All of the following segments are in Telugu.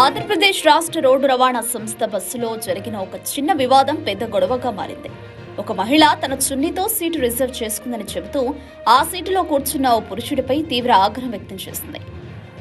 ఆంధ్రప్రదేశ్ రాష్ట్ర రోడ్డు రవాణా సంస్థ బస్సులో జరిగిన ఒక చిన్న వివాదం పెద్ద గొడవగా మారింది. ఒక మహిళ తన చున్నీతో సీటు రిజర్వ్ చేసుకుందని చెబుతూ ఆ సీటులో కూర్చున్న ఓ పురుషుడిపై తీవ్ర ఆగ్రహం వ్యక్తం చేసింది.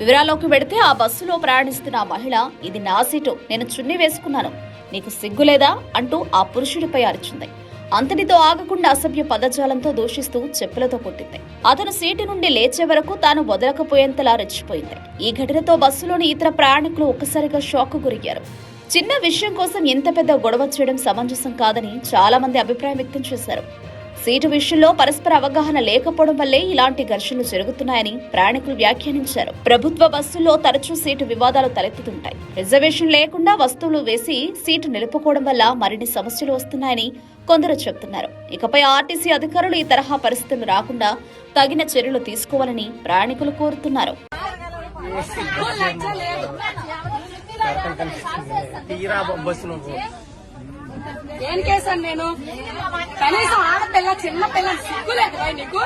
వివరాల్లోకి వెడితే ఆ బస్సులో ప్రయాణిస్తున్న ఆ మహిళ ఇది నా సీటు నేను చున్నీ వేసుకున్నాను. నీకు సిగ్గులేదా అంటూ ఆ పురుషుడిపై అరిచింది. అంతటితో ఆగకుండా అసభ్య పదజాలంతో దూషిస్తూ చెప్పులతో కొట్టింది అతను సీటు నుండి లేచే వరకు తాను వదలకపోయేంతలా రెచ్చిపోయింది. ఈ ఘటనతో బస్సులోని ఇతర ప్రయాణికులు ఒక్కసారిగా షాక్ గురయ్యారు. చిన్న విషయం కోసం ఇంత పెద్ద గొడవ చేయడం సమంజసం కాదని చాలా మంది అభిప్రాయం వ్యక్తం చేశారు. సీటు విషయంలో పరస్పర అవగాహన లేకపోవడం వల్లే ఇలాంటి ఘర్షణలు జరుగుతున్నాయని ప్రయాణికులు వ్యాఖ్యానించారు. ప్రభుత్వ బస్సుల్లో తరచూ సీటు వివాదాలు తలెత్తుతుంటాయి. రిజర్వేషన్ లేకుండా వస్తువులు వేసి సీటు నిలుపుకోవడం వల్ల మరిన్ని సమస్యలు వస్తున్నాయని కొందరు చెబుతున్నారు. ఇకపై ఆర్టీసీ అధికారులు ఈ తరహా పరిస్థితులు రాకుండా తగిన చర్యలు తీసుకోవాలని ప్రయాణికులు కోరుతున్నారు. తీరా బస్సులు ఏం కేసాను నేను? కనీసం ఆడపిల్ల చిన్న పిల్ల సిగ్గులేదు నీకు.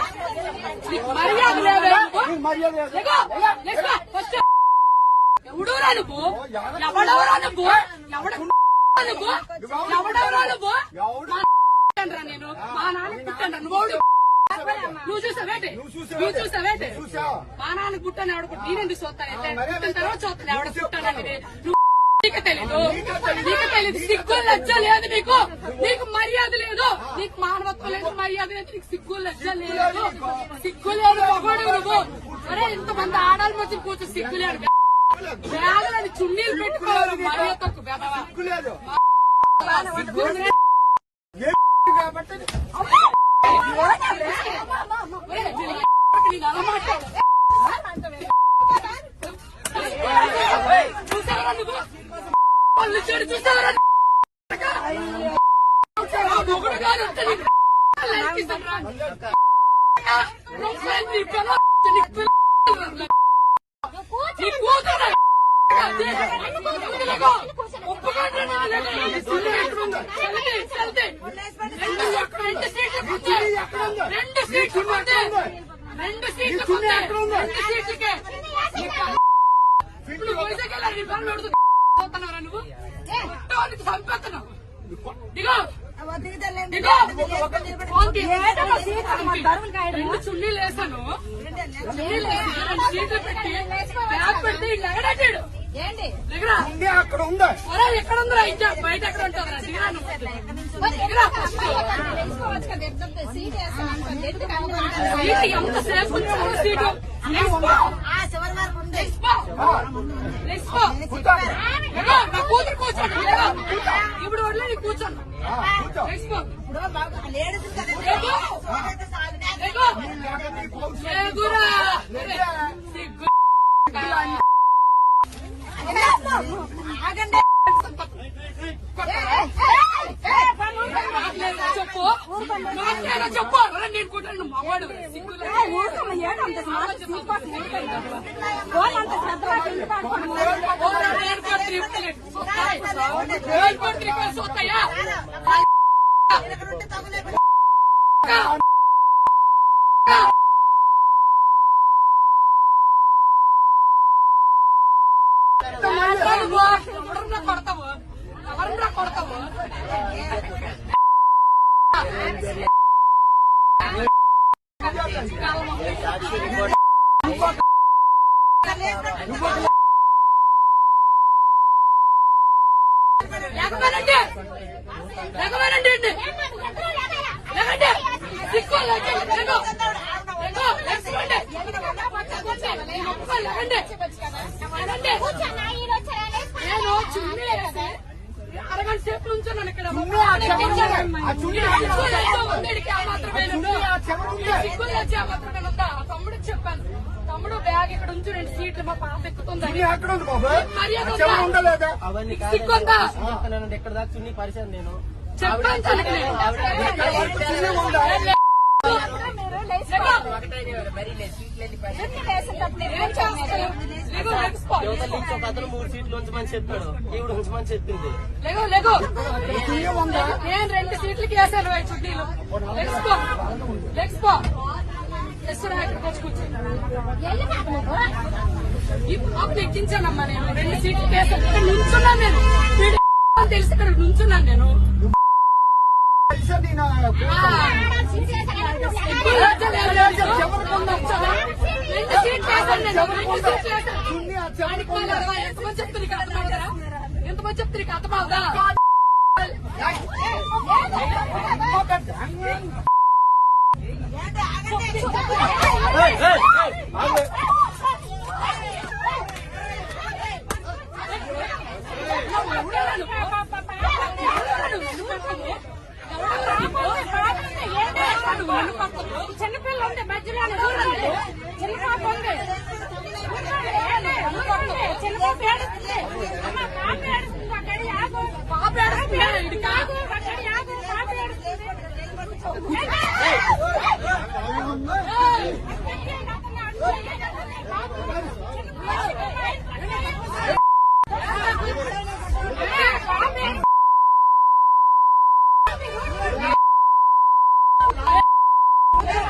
మర్యాద లేదా. ఎవడురా నువ్వు. ఎవడెవరా నువ్వు. ఎవడ నువ్వు. ఎవడెవరా నువ్వు. మా పుట్టానురా నేను. మా నాన్న నువ్వు చూసావేంటి నువ్వు చూసావేంటి మా నాన్న పుట్టాను ఎవడ నేనెందుకు పుట్టిన తర్వాత చూస్తాను ఎవడ నీకు తెలీదు నీకు తెలీదు సిగ్గు లజ్జ లేదు నీకు నీకు మర్యాద లేదు నీకు మానవత్వం లేదు మర్యాద లేదు నీకు సిగ్గు లజ్జ లేదు సిగ్గు లేదు మగోడు నువ్వు అరే ఇంతమంది ఆడాలి మధ్య కూర్చో సిగ్గు లేదు వేలని చున్నీలు పెట్టుకోవాలి మర్యాద తక్కువ నేను అలా మాట్లాడు. నువ్వు రెండు ఎక్కడ రెండు సీట్లు పోతే. రెండు సీట్లు పోతే. రెండు సీట్లు పోతే. రెండు సీట్లకే. ఇప్పుడు వైజాగ్ వెళ్ళాలి, నీ పనులు దిగో. దిగో. చున్నీలు వేసాను. చున్నీలు పెట్టి బ్యాగ్ ఉంది అక్కడ ఉంది ఎక్కడ ఉందిరా? ఇంట్లో బయట ఎక్కడ సీటు ఎంత సేపు సీటు. నా. ఇప్పుడు వదిలే నీ కూర్చోండి సిగ్గు. ನಾಯಿ ಕೊಡ್ತೀರಿ ಕಳ್ಸೋತಯ್ಯ ಕೊಡ್ತಾವ ಅವರನ್ನ ಕೊಡ್ತಾವ ಕಾಲ ಮಕ್ಕಳು తమ్ముడికి చెప్పాను. తమ్ముడు బ్యాగ్ ఇక్కడ ఉంచు రెండు సీట్లు మా పాప ఎక్కుతుందని. ఎక్కడ దాకా చున్నీ పరిచయం నేను. చెప్పాను మూడు సీట్లు చెప్పింది నేను. రెండు సీట్లకి వేసాను చుట్టీలు లెక్స్పో ఇప్పుడు ఎక్కించానమ్మా నేను రెండు సీట్లు వేసాను నేను తెలుసు ఇక్కడ నుంచున్నాను నేను ఎంతమంది చెప్తారు అర్థమవుదా ఆగండి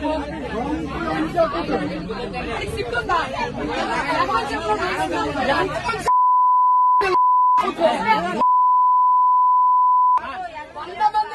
వంద మంది